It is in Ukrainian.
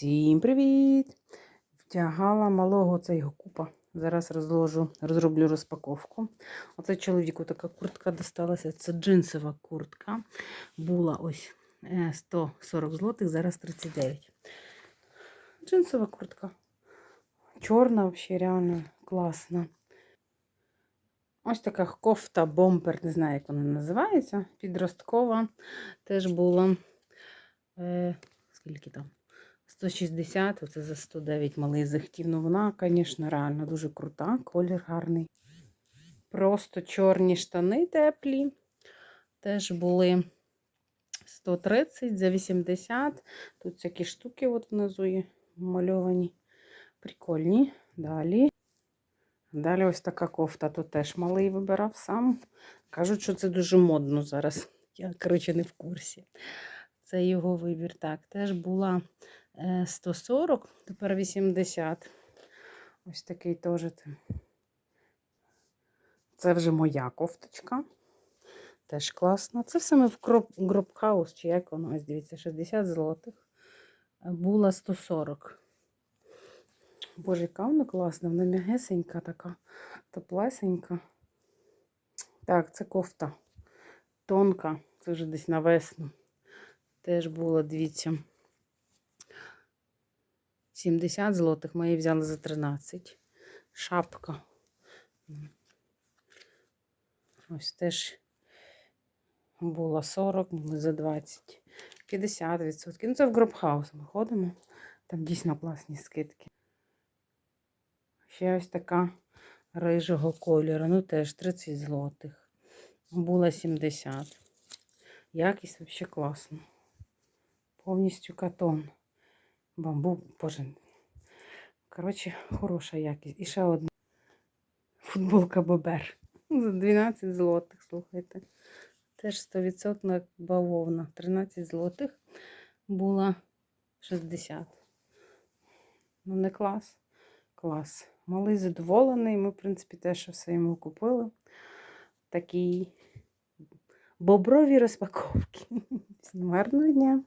Всім привіт! Втягала малого це його купа. Зараз розложу, розроблю розпаковку. Оце чоловіку така куртка досталася. Це джинсова куртка. Була ось е, 140 злотих, зараз 39. Джинсова куртка. Чорна, взагалі, реально класна. Ось така кофта бомбер, не знаю, як вона називається. Підросткова. Теж була. Е, скільки там? 160, оце за 109 малий захотів. Ну вона, звісно, реально дуже крута, колір гарний. Просто чорні штани теплі. Теж були 130 за 80. Тут всякі штуки от внизу є мальовані. Прикольні. Далі. Далі ось така кофта. Тут теж малий вибирав сам. Кажуть, що це дуже модно зараз. Я, коротше, не в курсі. Це його вибір. Так, теж була 140, тепер 80. Ось такий теж. Це вже моя кофточка. Теж класна. Це все ми в Гробхаус, чи як воно, ось дивіться, 60 злотих. Е, Була 140. Боже, яка вона класна, вона м'ягесенька така, теплесенька. Так, це кофта. Тонка, це вже десь на весну. Теж було, дивіться. 70 злотих ми її взяли за 13. Шапка. Ось теж було 40, ми за 20. 50%. Ну, це в Гробхаус ми ходимо. Там дійсно класні скидки. Ще ось така рижого кольору. Ну теж 30 злотих. Була 70. Якість взагалі класна. Повністю катон. Бамбук, боже. Коротше, хороша якість. І ще одна футболка Бобер. За 12 злотих, слухайте. Теж 100% бавовна. 13 злотих була 60. Ну, не клас. Клас. Малий задоволений. Ми, в принципі, теж все йому купили. Такі боброві розпаковки. Всім гарного дня!